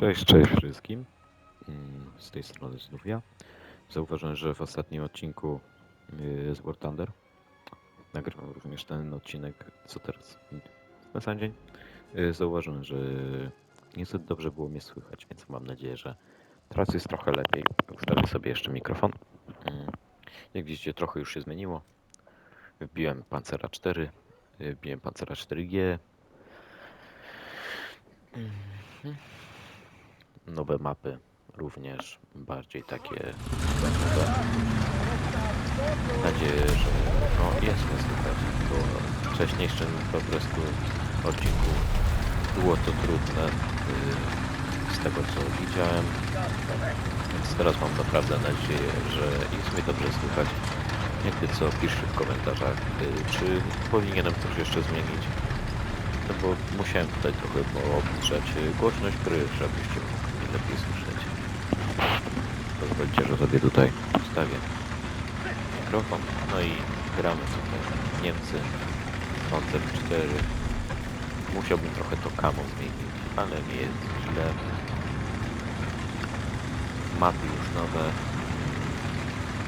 Cześć, cześć wszystkim. Mm, Z tej strony znów ja. Zauważyłem, że w ostatnim odcinku y, z War Thunder nagrywam również ten odcinek, co teraz na sam dzień. Y, Zauważyłem, że niezbyt dobrze było mnie słychać, więc mam nadzieję, że teraz jest trochę lepiej. Ustawię sobie jeszcze mikrofon. Mm, Jak widzicie, trochę już się zmieniło. Wbiłem Pancera 4, y, wbiłem Pancera 4G. Mhm nowe mapy również bardziej takie. Mam nadzieję, że no jest mnie słychać, bo w wcześniejszym po prostu odcinku było to trudne yy, z tego co widziałem. Więc teraz mam naprawdę nadzieję, że jest mnie dobrze słychać. Jakby co piszcie w komentarzach, yy, czy powinienem coś jeszcze zmienić. No bo musiałem tutaj trochę obniżać y, głośność gry, żebyście lepiej słyszeć. Pozwolicie, że sobie tutaj ustawię mikrofon. No i gramy tutaj Niemcy, Panzer 4. Musiałbym trochę to kamo zmienić, ale nie jest źle. Mapy już nowe.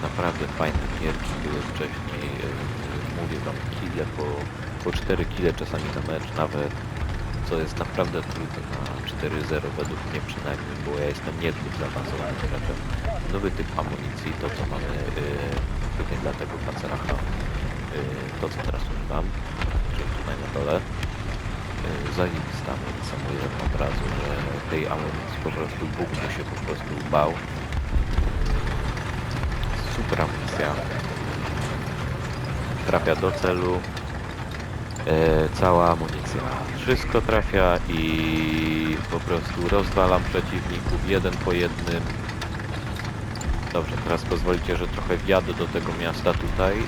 Naprawdę fajne gierki były wcześniej. Mówię wam, kile po po 4 kile czasami na mecz nawet, co jest naprawdę trudne na 4-0 według mnie przynajmniej, bo ja jestem niezbyt zaawansowanym graczem. Nowy typ amunicji, to co mamy yy, tutaj dla tego Panceracha, yy, to co teraz używam, czyli tutaj na dole, yy, zajebista amunicja, mówię od razu, że tej amunicji po prostu Bóg by się po prostu bał. Super amunicja. Trafia do celu, cała amunicja. Wszystko trafia i po prostu rozwalam przeciwników jeden po jednym. Dobrze, teraz pozwolicie, że trochę wjadę do tego miasta tutaj. E,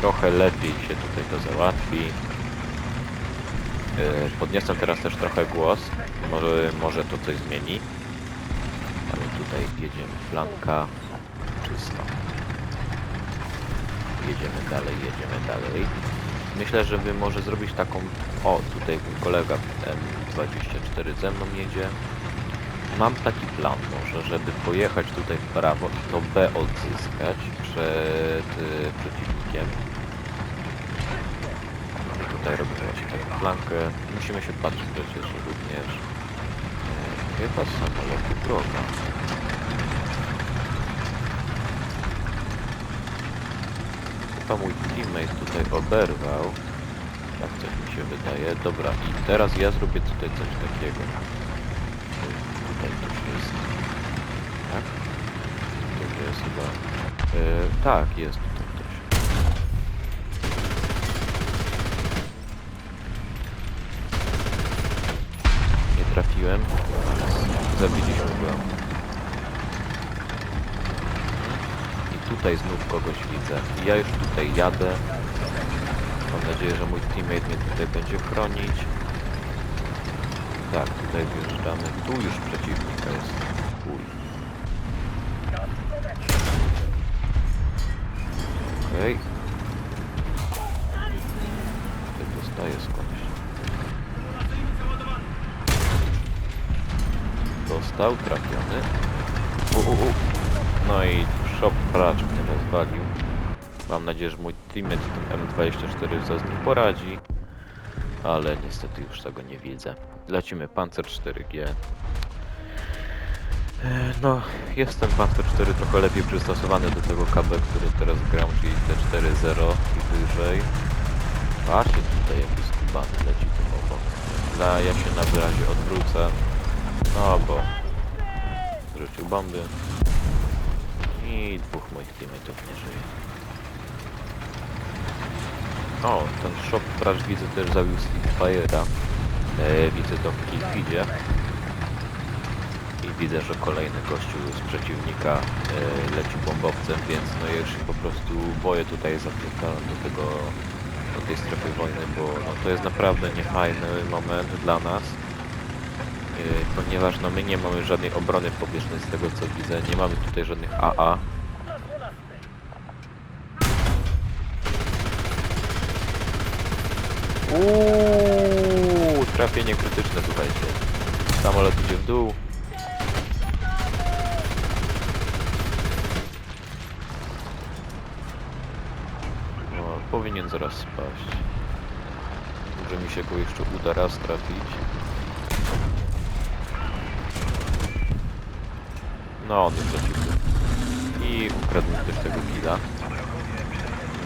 trochę lepiej się tutaj to załatwi. E, podniosę teraz też trochę głos. Może, może to coś zmieni. Ale tutaj jedziemy flanka. Czysto. Jedziemy dalej, jedziemy dalej. Myślę, że może zrobić taką... O, tutaj mój kolega M24 ze mną jedzie. Mam taki plan może, żeby pojechać tutaj w prawo i to B odzyskać przed y, przeciwnikiem. I tutaj robimy właśnie taką flankę. Musimy się patrzeć przecież również. y, Chyba samolotu droga. Chyba mój teammate tutaj oberwał. Tak coś mi się wydaje. Dobra, i teraz ja zrobię tutaj coś takiego. Tutaj coś jest. Tak? To jest chyba... E, tak, jest tutaj ktoś. Nie trafiłem, zabiliśmy go. I tutaj znów kogoś widzę. Ja już tutaj jadę. Mam nadzieję, że mój teammate mnie tutaj będzie chronić. Tak, tutaj wjeżdżamy. Tu już przeciwnika jest. Uj. Okej. Tutaj dostaję skądś. Dostał, trafiony. U, u, u. No i shop pracz mnie rozwalił. Mam nadzieję, że mój teammate ten M24 sobie z nim poradzi. Ale niestety już tego nie widzę. Lecimy Panzer 4G. E, No, jest ten Panzer 4 trochę lepiej przystosowany do tego KB, który teraz gram, czyli T4.0 i wyżej. Patrzcie tutaj jaki skubany leci tu obok. Dla ja się na wyrazie odwrócę. No bo rzucił bomby. I dwóch moich teammateów nie żyje. O, ten shop praż widzę też zabił Spitfire'a. E, widzę to w Killfeedzie. I widzę, że kolejny gościu z przeciwnika e, leci bombowcem, więc no ja się po prostu boję tutaj zapytałem do tego do tej strefy wojny, bo no, to jest naprawdę niefajny moment dla nas. E, ponieważ no my nie mamy żadnej obrony pobieżnej z tego co widzę, nie mamy tutaj żadnych AA. Uuu, trafienie krytyczne, słuchajcie. Samolot idzie w dół. No, powinien zaraz spaść. Może mi się go jeszcze uda raz trafić. No, on jest przeciwny. I ukradł też tego killa.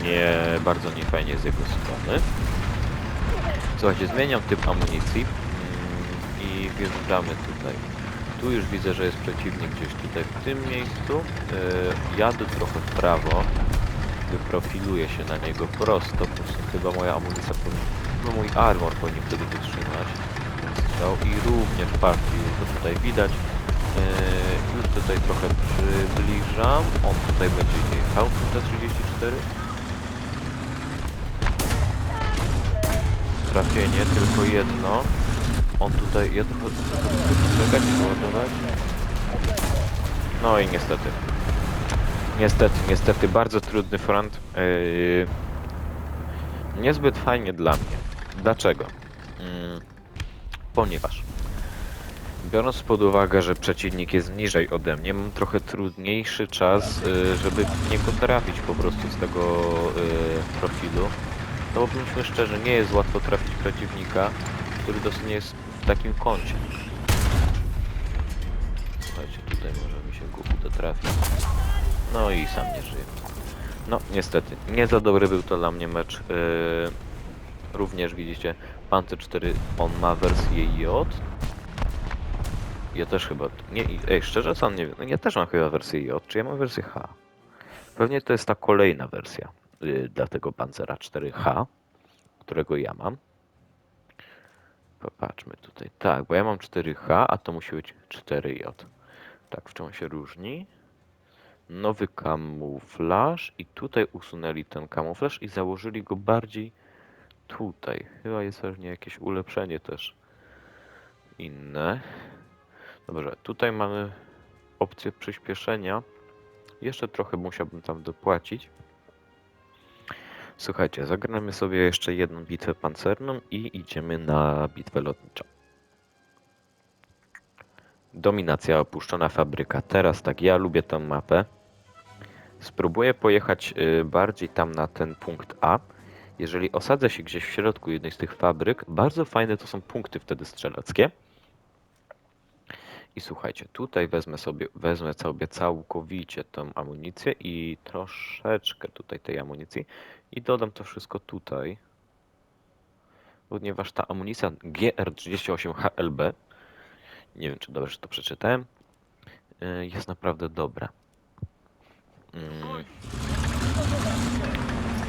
Nie, bardzo niefajnie z jego strony. Słuchajcie, zmieniam typ amunicji mm, i wjeżdżamy tutaj. Tu już widzę, że jest przeciwnik gdzieś tutaj w tym miejscu. Yy, jadę trochę w prawo. Wyprofiluję się na niego prosto. Po prostu chyba moja amunicja powinna... No mój armor powinien wtedy wytrzymać. Strzał i również partii to tutaj widać. Yy, już tutaj trochę przybliżam. On tutaj będzie jechał. T34. trafienie, tylko jedno. On tutaj, ja trochę czekać, przeładować. No i niestety. Niestety, niestety, bardzo trudny front. Yy, niezbyt fajnie dla mnie. Dlaczego? Yy, ponieważ biorąc pod uwagę, że przeciwnik jest niżej ode mnie, mam trochę trudniejszy czas, yy, żeby w niego trafić po prostu z tego yy, profilu. No bo bądźmy szczerzy, nie jest łatwo trafić przeciwnika, który dosłownie jest w takim kącie. Słuchajcie, tutaj może mi się go uda trafić. No i sam nie żyje. No, niestety, nie za dobry był to dla mnie mecz. Yy, również widzicie, Panzer 4, on ma wersję J. Ja też chyba, nie, ej, szczerze co, nie wiem, no ja też mam chyba wersję J, czy ja mam wersję H? Pewnie to jest ta kolejna wersja y, dla tego Pancera 4H, którego ja mam. Popatrzmy tutaj. Tak, bo ja mam 4H, a to musi być 4J. Tak, w czym się różni? Nowy kamuflaż i tutaj usunęli ten kamuflaż i założyli go bardziej tutaj. Chyba jest pewnie jakieś ulepszenie też inne. Dobrze, tutaj mamy opcję przyspieszenia. Jeszcze trochę musiałbym tam dopłacić. Słuchajcie, zagramy sobie jeszcze jedną bitwę pancerną i idziemy na bitwę lotniczą. Dominacja, opuszczona fabryka. Teraz tak, ja lubię tę mapę. Spróbuję pojechać y, bardziej tam na ten punkt A. Jeżeli osadzę się gdzieś w środku jednej z tych fabryk, bardzo fajne to są punkty wtedy strzeleckie. I słuchajcie, tutaj wezmę sobie, wezmę sobie całkowicie tą amunicję i troszeczkę tutaj tej amunicji i dodam to wszystko tutaj. Ponieważ ta amunicja GR38HLB, nie wiem czy dobrze to przeczytałem, y, jest naprawdę dobra. Mm.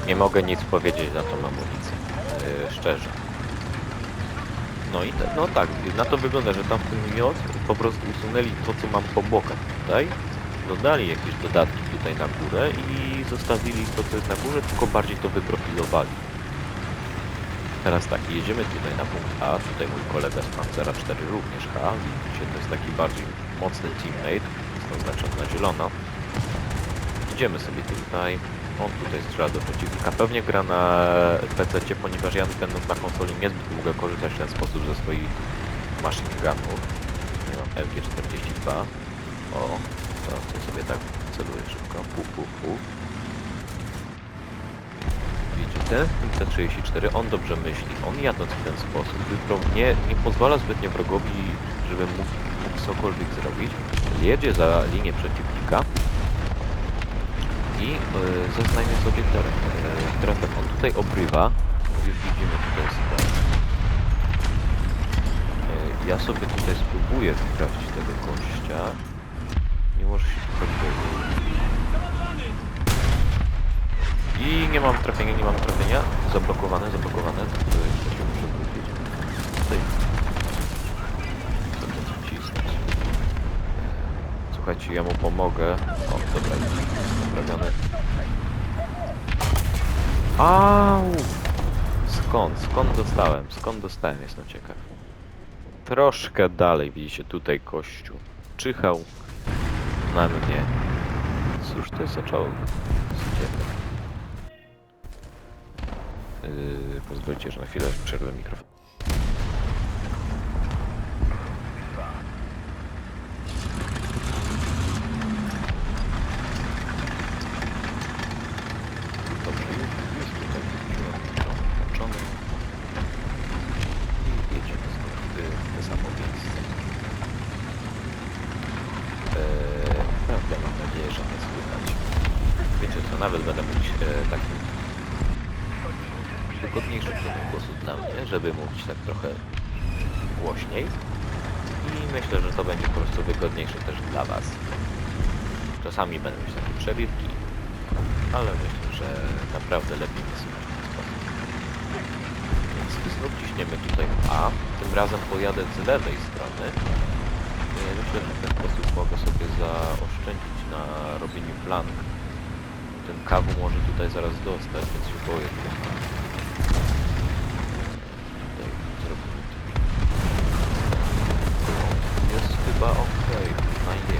Nie mogę nic powiedzieć na tą amunicję, yy, szczerze. No i te, no tak, na to wygląda, że tam tym miot po prostu usunęli to, co mam po bokach tutaj. Dodali jakieś dodatki tutaj na górę i zostawili to, co jest na górze, tylko bardziej to wyprofilowali. Teraz tak, jedziemy tutaj na punkt A, tutaj mój kolega z Pancera 4 również H, widzicie, to jest taki bardziej mocny teammate, jest oznaczony na zielono. Idziemy sobie tutaj, on tutaj strzela do przeciwnika. Pewnie gra na PC, ponieważ ja będąc na konsoli niezbyt mogę korzystać w ten sposób ze swoich machine gunów. Nie mam LG42. O, to, sobie tak celuję szybko. Pu, pu, pu. Widzicie? T34, on dobrze myśli. On jadąc w ten sposób wypro- nie, nie pozwala zbytnio wrogowi, żeby mógł, mógł cokolwiek zrobić. Jedzie za linię przeciwnika i zaznajmy sobie teren. Teraz tak, on tutaj obrywa. Już widzimy tutaj sytuację. Yy, ja sobie tutaj spróbuję sprawdzić tego gościa. Nie może się tutaj I nie mam trafienia, nie mam trafienia. Zablokowane, zablokowane. To jest się muszę wrócić. Tutaj. Co to cisnąć? Słuchajcie, ja mu pomogę. O, dobra, naprawiony. Au! Skąd? Skąd dostałem? Skąd dostałem? Jestem ciekaw. Troszkę dalej widzicie tutaj kościół. Czyhał na mnie. Cóż to jest za czołg? Yy, pozwólcie, że na chwilę przerwę mikrofon. Nawet będę mówić e, taki wygodniejszy ton głosu dla mnie, żeby mówić tak trochę głośniej. I myślę, że to będzie po prostu wygodniejsze też dla Was. Czasami będą mieć takie przebitki, ale myślę, że naprawdę lepiej mnie słychać w ten sposób. Więc znów ciśniemy tutaj A. Tym razem pojadę z lewej strony. E, Myślę, że w ten sposób mogę sobie zaoszczędzić na robieniu flank. Ten kawu może tutaj zaraz dostać, więc się boję trochę. Jest chyba ok. Fajnie.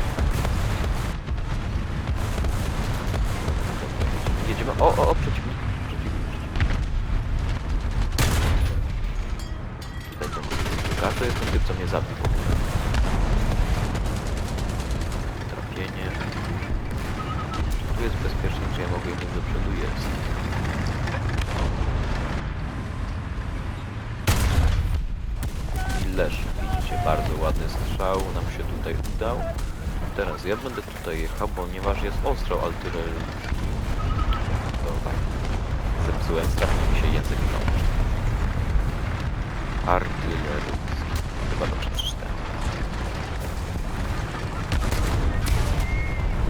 Jedziemy-. O, o, o, przeciwnik. Przeciwnik, przeciwnik. Tutaj. To jest ten typ, co mnie zabił w ogóle. Trafienie. Czy tu jest jechać do przodu? Jest. I leży. Widzicie, bardzo ładny strzał nam się tutaj udał. Teraz ja będę tutaj jechał, ponieważ jest ostrzał artyleryjski. Dobra. Zepsułem, strafił mi się język nocy. Artyleryjski. Chyba dobrze przeczytałem.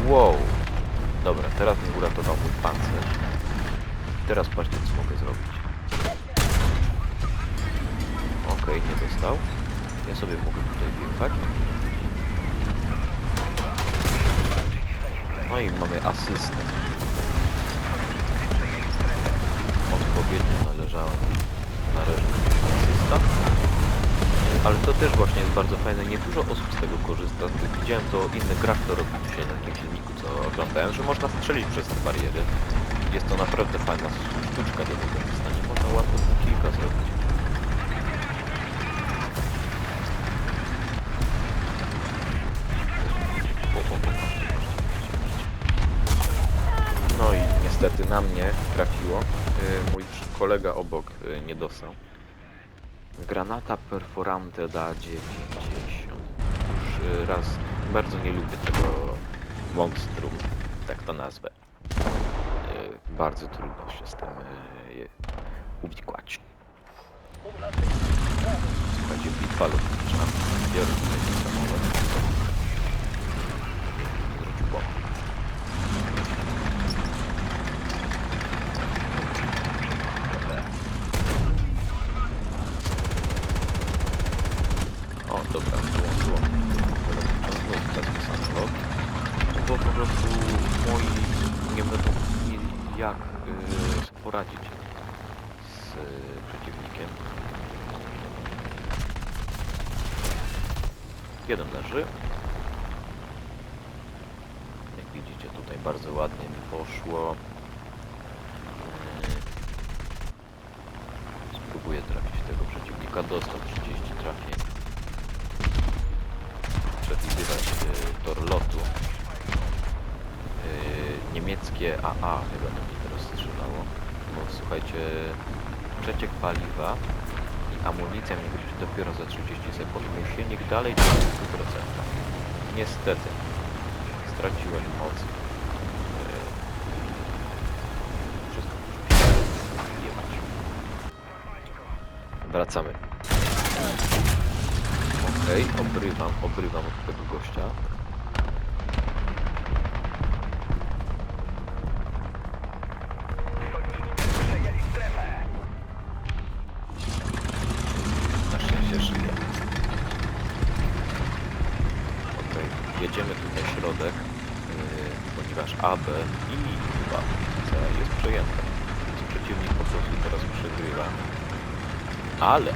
Wow. Dobra, teraz mi uratował mój pancerz. Teraz patrzcie, co mogę zrobić. Okej, nie dostał. Ja sobie mogę tutaj wjechać. No i mamy asystę. Też właśnie jest bardzo fajne. Nie dużo osób z tego korzysta. Widziałem to inny grach to robił dzisiaj na takim filmiku, co oglądałem, że można strzelić przez te bariery. Jest to naprawdę fajna sztuczka do wykorzystania. Można łatwo kilka zrobić. No i niestety na mnie trafiło. Y, Mój kolega obok y, nie dostał. Granata perforante da 90. Już raz bardzo nie lubię tego monstrum, tak to nazwę. Y, Bardzo trudno się z tym y, uwikłać. Słuchajcie, bitwa. Biorę tutaj ten samolot. Wróć w bok. O, dobra, wyłączyło mi znów taki samolot. Bo po prostu moi nie będą mieli jak y, sobie poradzić z y, przeciwnikiem. Jeden leży. Jak widzicie tutaj bardzo ładnie mi poszło. Yy, Spróbuję trafić tego przeciwnika. Dostał 30 trafień. Przewidywać yy, tor lotu. Yy, niemieckie AA chyba do mnie teraz strzelało. Bo słuchajcie, przeciek paliwa i amunicja mi wróci dopiero za 30 sekund. Mój silnik dalej 30%. Niestety. Straciłem moc. Jebać. Wracamy. Okej, obrywam, obrywam od tego gościa. Na szczęście żyje. Okej, jedziemy tutaj środek, yy, ponieważ AB i chyba C jest przejęte. Więc przeciwnik po prostu teraz przegrywa.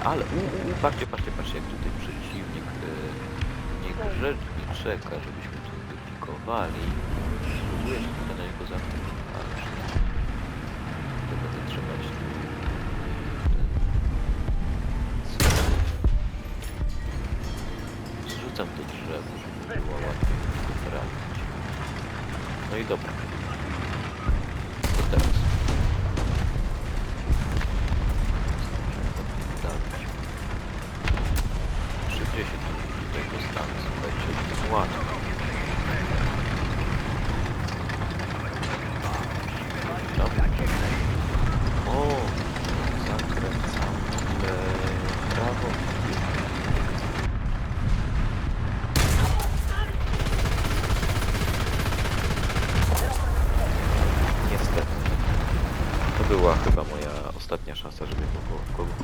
Ale, u, u, u, patrzcie, patrzcie, patrzcie, jak tutaj przeciwnik yy, niegrzecznie czeka, żebyśmy tu wypikowali. Spróbuję tutaj na niego zamknąć. Ale przynajmniej to będę trzymać tu. Zrzucam to drzewo, żeby było łatwiej trafić. No i dobra. To teraz. Dawać. Szybciej się tu tutaj dostanę, słuchajcie, łatwo.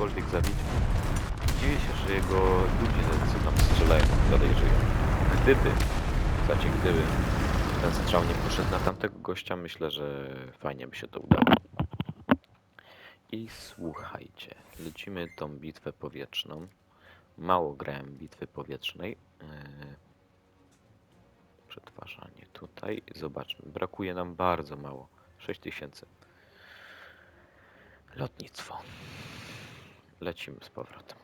cokolwiek zabić. Dziwię się, że jego ludzie co tam strzelają, dalej żyją. Gdyby, słuchajcie, gdyby ten strzał nie poszedł na tamtego gościa, myślę, że fajnie by się to udało. I słuchajcie, lecimy tą bitwę powietrzną. Mało grałem bitwy powietrznej. Yy, Przetwarzanie tutaj. Zobaczmy, brakuje nam bardzo mało. 6000. Lotnictwo. Lecimy z powrotem.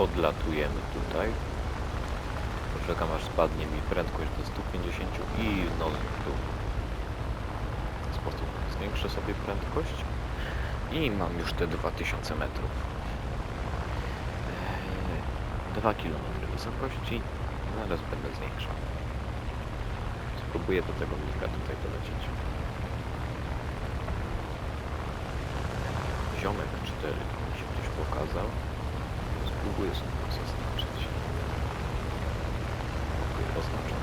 Podlatujemy tutaj. Poczekam aż spadnie mi prędkość do 150 i no tu. W ten sposób zwiększę sobie prędkość i mam już te 2000 metrów. Eee, 2 km wysokości. Zaraz będę zwiększał. Spróbuję do tego mnika tutaj dolecieć. Ziomek 4 mi się ktoś pokazał. Sobie go zaznaczyć. Oznaczam.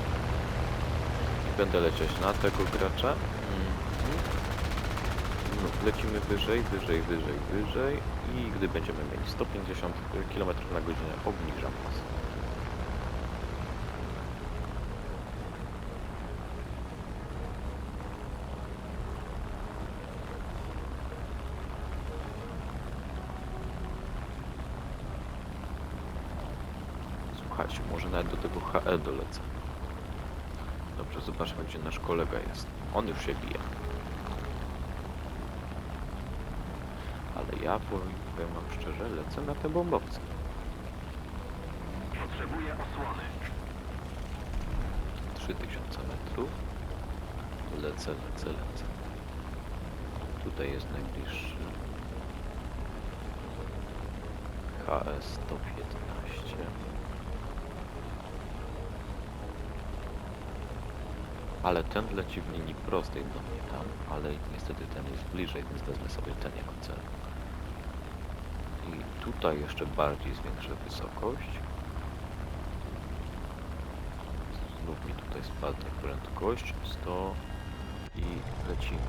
I będę lecieć na tego gracza. Mhm. No, lecimy wyżej, wyżej, wyżej, wyżej i gdy będziemy mieli 150 km na godzinę obniżam nas. Słuchajcie, może nawet do HE dolecę. Dobrze, zobaczmy gdzie nasz kolega jest. On już się bije. Ale ja powiem, powiem wam szczerze, lecę na te bombowce. Potrzebuję osłony. 3000 metrów. Lecę, lecę, lecę. Tutaj jest najbliższy. HS 115. Ale ten leci w linii prostej do mnie tam, ale niestety ten jest bliżej, więc wezmę sobie ten jako cel. I tutaj jeszcze bardziej zwiększę wysokość. Znów mi tutaj spadnie prędkość 100 i lecimy.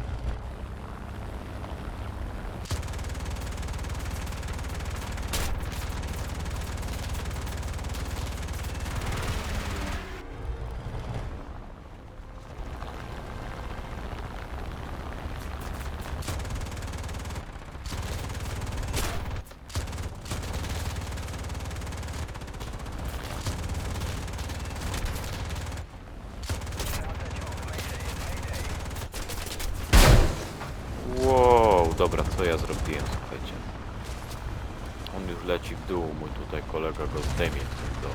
Wow, dobra, co ja zrobiłem, słuchajcie. On już leci w dół, mój tutaj kolega go zdejmie do.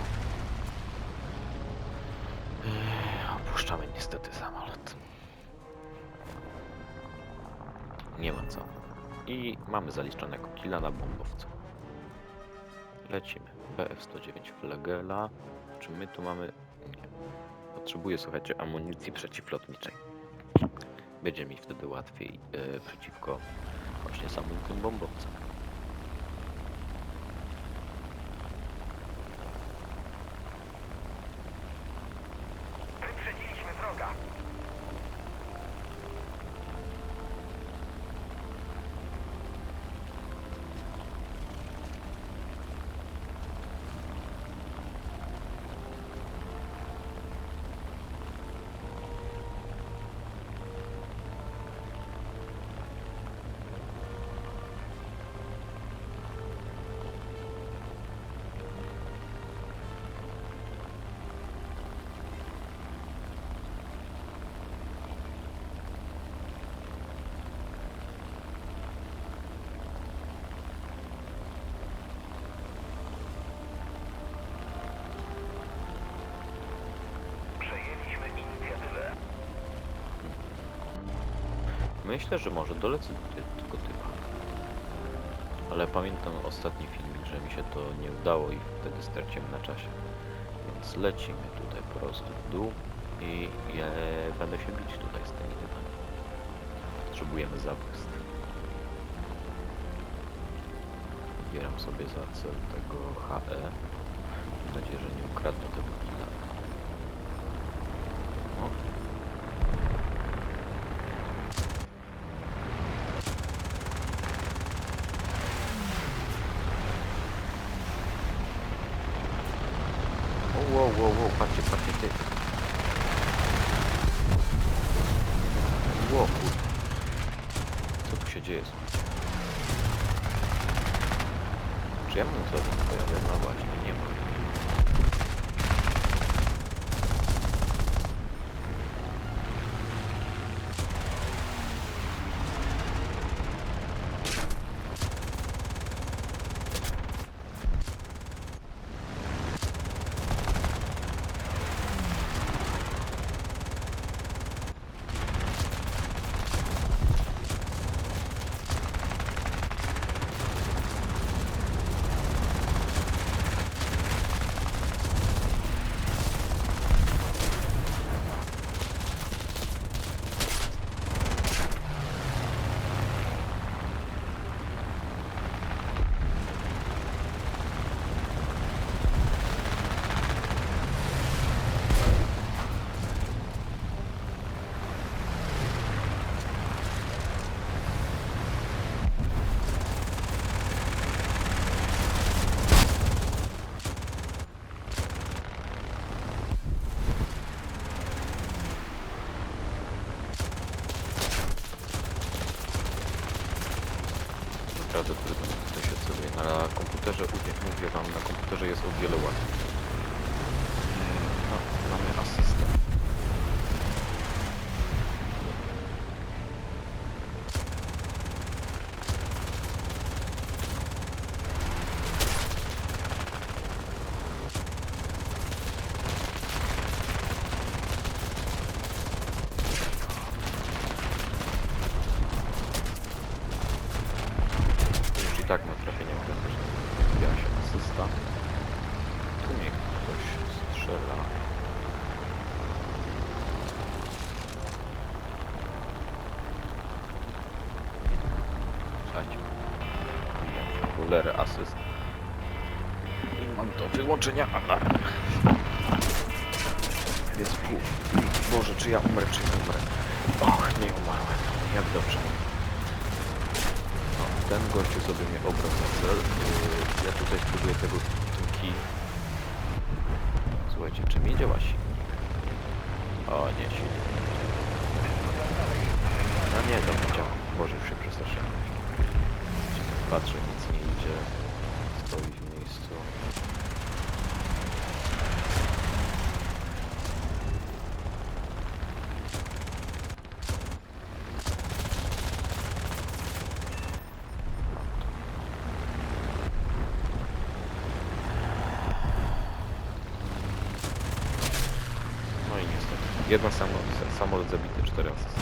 Opuszczamy niestety samolot. Nie ma co. I mamy zaliczonego killa na bombowcu. Lecimy. PF-109 Flegela. Czy my tu mamy... Nie. Potrzebuję, słuchajcie, amunicji przeciwlotniczej będzie mi wtedy łatwiej e, przeciwko właśnie samym tym bombowcom. Myślę, że może dolecę do tego typa. Ale pamiętam ostatni filmik, że mi się to nie udało i wtedy straciłem na czasie. Więc lecimy tutaj po prostu w dół i będę się bić tutaj z tymi typami. Potrzebujemy zabójstw. Zbieram sobie za cel tego HE. Mam nadzieję, że nie ukradnę tego killa. O, O, wow, wow, wow, patrzcie, patrzcie, ty. Kur... Co tu się dzieje? Czy ja mam co pojadę? No właśnie, się. Na komputerze, mówię wam, na komputerze jest o wiele łatwiej. Mm, No, mamy asystę. Już i tak na trafienie praktycznie zbija się asysta. Tu mnie ktoś strzela. Słuchajcie. Rulery asyst. I wyłączenia alarm. Więc pół. Boże, czy ja umrę, czy nie umrę. Och, nie umarłem. Jak dobrze. No, ten gościu sobie mnie obrał na cel. Ja tutaj spróbuję tego tym kij. Słuchajcie, czy mi działa silnik? O, nie, silnik. No nie, to nie działa. Boże, już się przestraszyłem. Patrzę, nic nie idzie. Stoi w miejscu. No i niestety. Jeden samolot, samolot zabity, cztery asysty.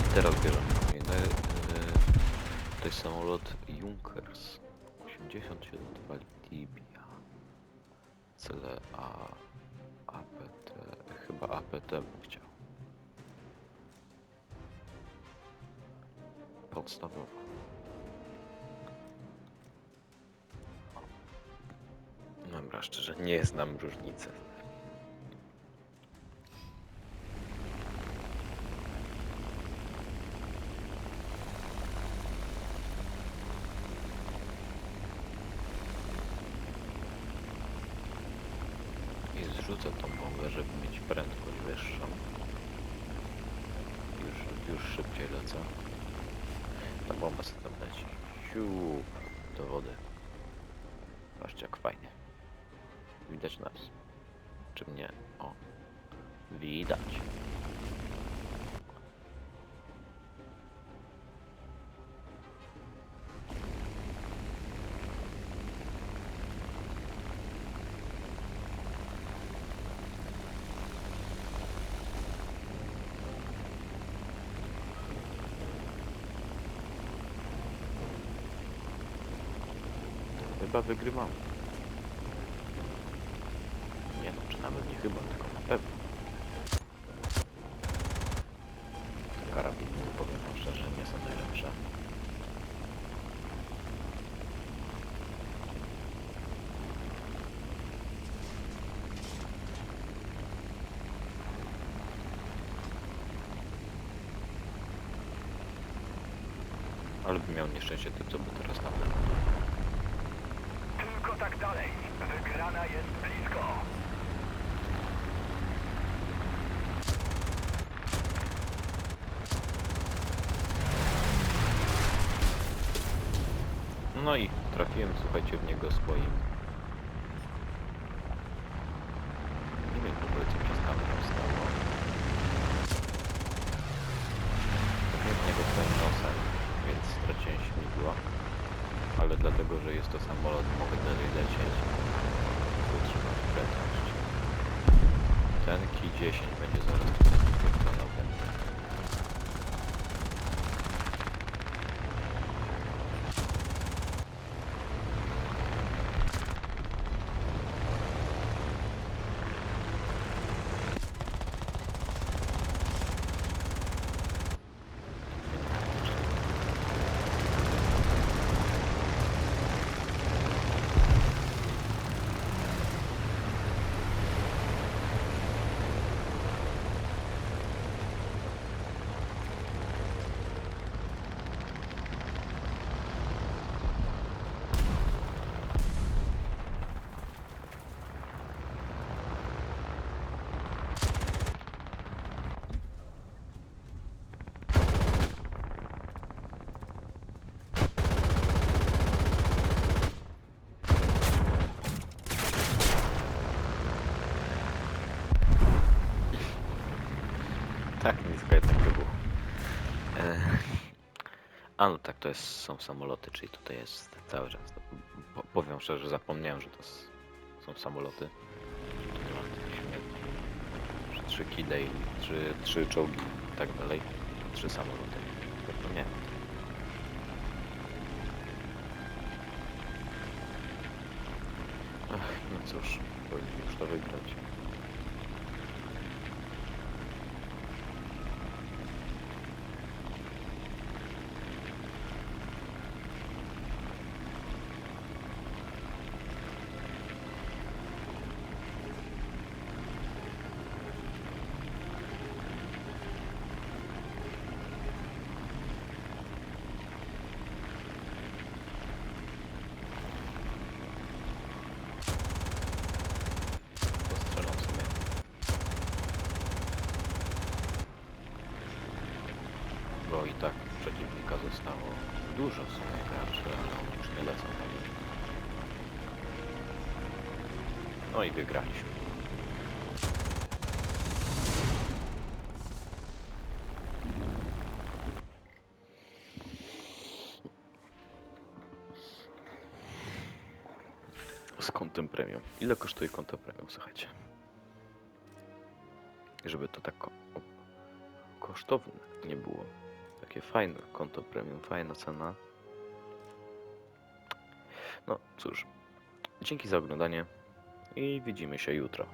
I teraz bierzemy kolejny. Yy, to jest samolot Junkers. 87 Valdivia. Cele A... APT... Chyba APT bym chciał. Podstawowa. Dobra, szczerze, nie znam różnicy. I zrzucę tą bombę, żeby mieć prędkość wyższą. Już, już szybciej lecę. Ta bomba sobie tam leci. Do wody. Patrzcie jak fajnie. Widać nas. Czy mnie? O. Widać. Chyba wygrywam. Nie no, czy nawet nie chyba, tylko na pewno. Te Karabiny, powiem wam szczerze, nie są najlepsze. Ale bym miał nieszczęście tym, co by teraz tam było. Dalej. Wygrana jest blisko. No i trafiłem, słuchajcie, w niego swoim. Nie wiem w ogóle, co przez kamerą stało. Trafiłem w niego swoim nosem, więc straciłem śmigło. Ale dlatego, że jest to samolot, mogę dalej lecieć. Utrzymać prędkość. Ten Ki-10 będzie zaraz wykonał ten. Tak, nisko jednak wybuch. E, a no tak, to jest, są samoloty, czyli tutaj jest cały czas. Po, powiem szczerze, że zapomniałem, że to s- są samoloty. Trzy kile trzy, trzy czołgi i tak dalej. Trzy samoloty. Zapomniałem. Ach, no cóż, powinniśmy już to wygrać. Postrzelam sobie. Bo i tak przeciwnika zostało dużo w sumie graczy, ale już nie lecą na nim. No i wygraliśmy. Z kontem premium. Ile kosztuje konto premium, słuchajcie? Żeby to tak kosztowne nie było. Fajne konto premium, fajna cena. No cóż, dzięki za oglądanie i widzimy się jutro.